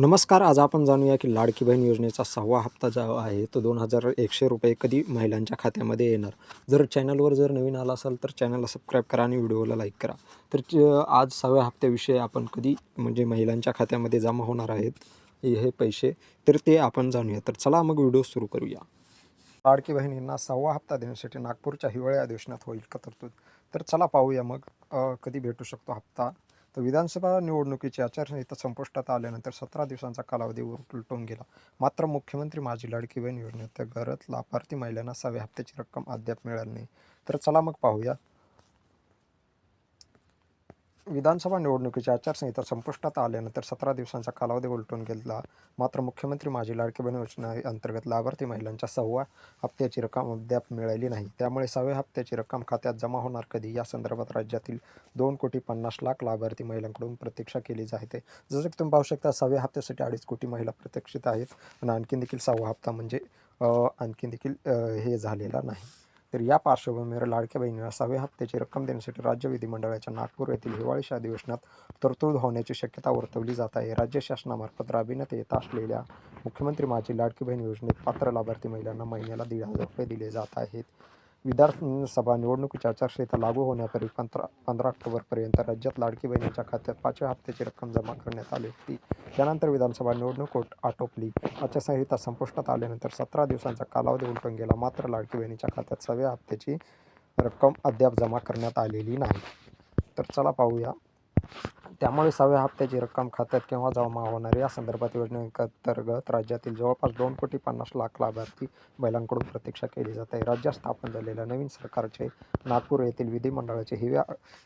नमस्कार आज आपण जाणूया की लाडकी बहीण योजनेचा सहावा हप्ता जो आहे तो दोन हजार एकशे रुपये कधी महिलांच्या खात्यामध्ये येणार? जर चॅनलवर जर नवीन आला असाल तर चॅनलला सबस्क्राईब करा आणि व्हिडिओला लाईक करा. तर च- आज सहाव्या हप्त्याविषयी आपण कधी म्हणजे महिलांच्या खात्यामध्ये जमा होणार आहेत हे पैसे तर ते आपण जाणूया. तर चला मग व्हिडिओ सुरू करूया. लाडकी बहिणींना सहावा हप्ता देण्यासाठी नागपूरच्या हिवाळ्या अधिवेशनात होईल का तरतूद? तर चला पाहूया मग. कधी भेटू शकतो हप्ता? तर विधानसभा निवडणुकीची आचारसंहिता संपुष्टात आल्यानंतर सतरा दिवसांचा कालावधी उलटून गेला. मात्र मुख्यमंत्री माझी लाडकी बहीण योजनेअंतर्गत लाभार्थी महिलांना सहाव्या हप्त्याची रक्कम अद्याप मिळाली नाही. तर चला मग पाहूया विधानसभा निवडणुकीची आचारसंहिता संपुष्टात आल्यानंतर सतरा दिवसांचा कालावधी उलटून गेला. मात्र मुख्यमंत्री माझी लाडकी बहीण योजना अंतर्गत लाभार्थी महिलांच्या सहाव्या हप्त्याची रक्कम अद्याप मिळाली नाही. त्यामुळे सहाव्या हप्त्याची रक्कम खात्यात जमा होणार कधी? या संदर्भात राज्यातील दोन कोटी पन्नास लाख लाभार्थी महिलांकडून प्रतीक्षा केली जाते. जसं की तुम्ही पाहू शकता सहाव्या हप्त्यासाठी अडीच कोटी महिला प्रतीक्षित आहेत आणि आणखीन देखील सहावा हप्ता म्हणजे आणखीन देखील हे झालेला नाही. तर या पार्श्वभूमीवर लाडक्या बहिणीला सहाव्या हप्त्याची रक्कम देण्यासाठी राज्य विधिमंडळाच्या नागपूर येथील हिवाळी अधिवेशनात तरतूद होण्याची शक्यता वर्तवली जात आहे. राज्य शासनामार्फत राबविण्यात येत असलेल्या मुख्यमंत्री माझी लाडकी बहीण योजनेत पात्र लाभार्थी महिलांना महिन्याला दीड हजार रुपये दिले जात आहेत. विधानसभा निवडणुकीच्या आचारसंहिता लागू होण्यापूर्वी पंधरा पंधरा ऑक्टोबरपर्यंत राज्यात लाडकी बहिणीच्या खात्यात पाचव्या हप्त्याची रक्कम जमा करण्यात आली होती. त्यानंतर विधानसभा निवडणूक आटोपली. आचारसंहिता संपुष्टात आल्यानंतर सतरा दिवसांचा कालावधी उलटून गेला. मात्र लाडकी बहिणीच्या खात्यात सहाव्या हप्त्याची रक्कम अद्याप जमा करण्यात आलेली नाही. तर चला पाहूया. त्यामुळे सहाव्या हप्त्याची रक्कम खात्यात केव्हा जमा होणार. या संदर्भात योजनेअंतर्गत राज्यातील जवळपास दोन कोटी पन्नास लाख लाभार्थी महिलांकडून प्रतीक्षा केली जात आहे. राज्यात स्थापन झालेल्या नवीन सरकारचे नागपूर येथील विधिमंडळाचे हिव्या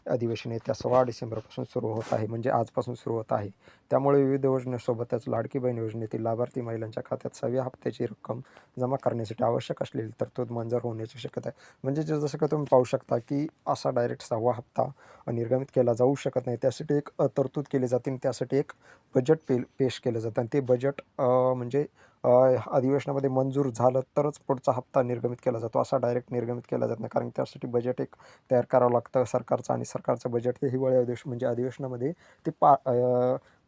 अधिवेशन येत्या सोळा डिसेंबरपासून सुरू होत आहे म्हणजे आजपासून सुरू होत आहे. त्यामुळे विविध योजनेसोबतच लाडकी बहीण योजनेतील लाभार्थी महिलांच्या खात्यात सहाव्या हप्त्याची रक्कम जमा करण्यासाठी आवश्यक असलेली तरतूद मंजूर होण्याची शक्यता आहे. म्हणजे जसं का तुम्ही पाहू शकता की असा डायरेक्ट सहावा हप्ता निर्गमित केला जाऊ शकत नाही. त्यासाठी एक तरतूद केली जाते आणि त्यासाठी एक बजेट पे पेश केलं जातं. आणि ते बजेट म्हणजे अधिवेशनामध्ये मंजूर झालं तरच पुढचा हप्ता निर्गमित केला जातो. असा डायरेक्ट निर्गमित केला जात नाही. कारण त्यासाठी बजेट एक तयार करावं लागतं सरकारचं आणि सरकारचं बजेट ते हिवाळी अधिवेशन म्हणजे अधिवेशनामध्ये ते पा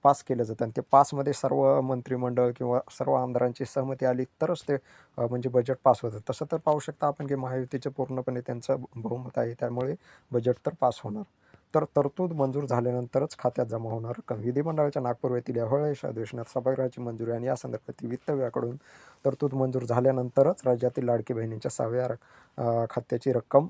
पास केलं जातं. आणि ते पासमध्ये सर्व मंत्रिमंडळ किंवा सर्व आमदारांची सहमती आली तरच ते म्हणजे बजेट पास होतं. तसं तर पाहू शकता आपण की महायुतीचं पूर्णपणे त्यांचं बहुमत आहे. त्यामुळे बजेट तर पास होणार. तर तरतूद मंजूर झाल्यानंतरच खात्यात जमा होणार रक्कम विधिमंडळाच्या नागपूर येथील यावेळेस अधिवेशनात सभागृहाची मंजुरी आणि या संदर्भातील वित्त विभागाकडून तरतूद मंजूर झाल्यानंतरच राज्यातील लाडकी बहिणींच्या सहाव्या खात्याची रक्कम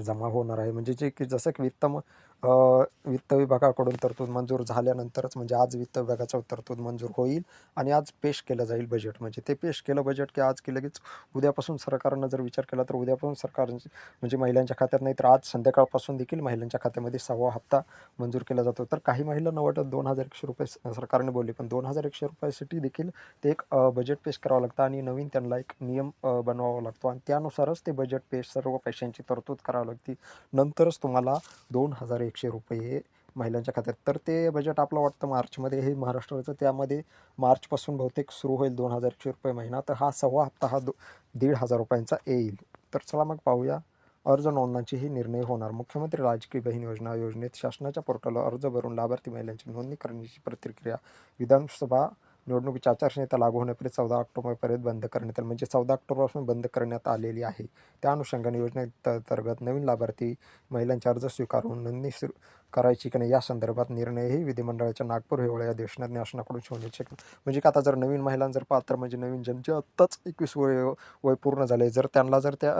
जमा होणार आहे. म्हणजे जे की जसं की वित्त म- वित्त विभागाकडून तरतूद मंजूर झाल्यानंतरच म्हणजे आज वित्त विभागाचं तरतूद मंजूर होईल आणि आज पेश केलं जाईल बजेट म्हणजे ते पेश केलं बजेट की आज की लगेच उद्यापासून सरकारनं जर विचार केला तर उद्यापासून सरकार म्हणजे महिलांच्या खात्यात नाही तर आज संध्याकाळपासून देखील महिलांच्या खात्यामध्ये सहावा हप्ता मंजूर केला जातो. तर काही महिलांना वाटत दोन हजार एकशे रुपये सरकारने बोलले पण दोन हजार एकशे रुपयासाठी देखील ते एक बजेट पेश करावं लागतं आणि नवीन त्यांना एक नियम बनवावा लागतो आणि त्यानुसारच ते बजेट पेश सर्व पैशांची तरतूद करावी लागते. नंतरच तुम्हाला दोन हजार एकशे रुपये महिलांच्या खात्यात. तर ते बजेट आपलं वाटतं मार्चमध्ये हे महाराष्ट्राचं. त्यामध्ये मार्चपासून बहुतेक सुरू होईल दोन हजार एकशे रुपये महिना. तर हा सव्वा हप्ता हा दो दीड हजार रुपयांचा येईल. तर चला मग पाहूया अर्ज नोंदणीचीही निर्णय होणार. मुख्यमंत्री राजकीय बहीण योजना योजनेत शासनाच्या पोर्टलवर अर्ज भरून लाभार्थी महिलांची नोंदणी करण्याची प्रतिक्रिया विधानसभा निवडणुकीची आचारसंहिता लागू होण्यापर्यंत चौदा ऑक्टोबरपर्यंत बंद करण्यात आली. म्हणजे चौदा ऑक्टोबरपासून बंद करण्यात आलेली आहे. त्या अनुषंगाने योजनेअंतर्गत नवीन लाभार्थी महिलांचे अर्ज स्वीकारून नोंदणी सुरू करायची की नाही या संदर्भात निर्णयही विधिमंडळाच्या नागपूर हिवाळ्या अधिवेशनात शासनाकडून होण्याची म्हणजे का आता जर नवीन महिला जर पात्र म्हणजे नवीन ज्यांचे आत्ताच एकवीस वय वय पूर्ण झाले जर त्यांना जर त्या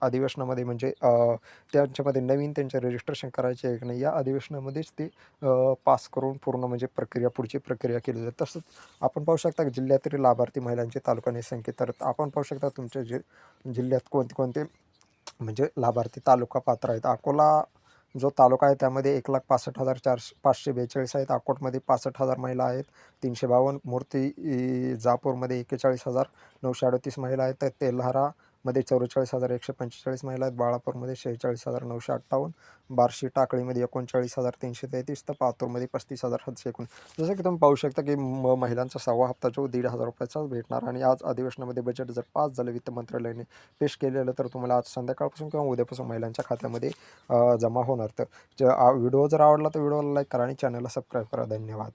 अधिवेशनामध्ये म्हणजे त्यांच्यामध्ये नवीन त्यांचे रजिस्ट्रेशन करायचे आहे की नाही या अधिवेशनामध्येच ते पास करून पूर्ण म्हणजे प्रक्रिया पुढची प्रक्रिया केली जाते तसंच आपण पाहू शकता की जिल्ह्यातील लाभार्थी महिलांची तालुकाने संख्या तर आपण पाहू शकता तुमच्या जि जिल्ह्यात कोणते कोणते म्हणजे लाभार्थी तालुका पात्र आहेत. अकोला जो तालुका आहे त्यामध्ये एक लाख पासष्ट हजार चारशे पाचशे बेचाळीस आहेत. अकोटमध्ये पासष्ट हजार महिला आहेत. तीनशे बावन्न. मूर्ती जापूरमध्ये एक्केचाळीस हजार नऊशे अडतीस महिला आहेत. तर मध्ये चौवेचाळीस हजार एकशे पंचेचाळीस महिला आहेत. बाळापूरमध्ये शेहेचाळीस हजार नऊशे अठ्ठावन्न. बार्शी टाकळीमध्ये एकोणचाळीस हजार तीनशे तेहतीस तर पातूरमध्ये पस्तीस हजार सातशे एकोण जसं की तुम्ही पाहू शकता की म महिलांचा सहावा हप्ता जो दीड हजार रुपयाचाच भेटणार आणि आज अधिवेशनामध्ये बजेट जर पास झालं वित्त मंत्रालयाने पेश केलेलं तर तुम्हाला आज संध्याकाळपासून किंवा उद्यापासून महिलांच्या खात्यामध्ये जमा होणार. तर व्हिडिओ जर आवडला तर व्हिडिओला लाईक करा आणि चॅनलला सबस्क्राईब करा. धन्यवाद.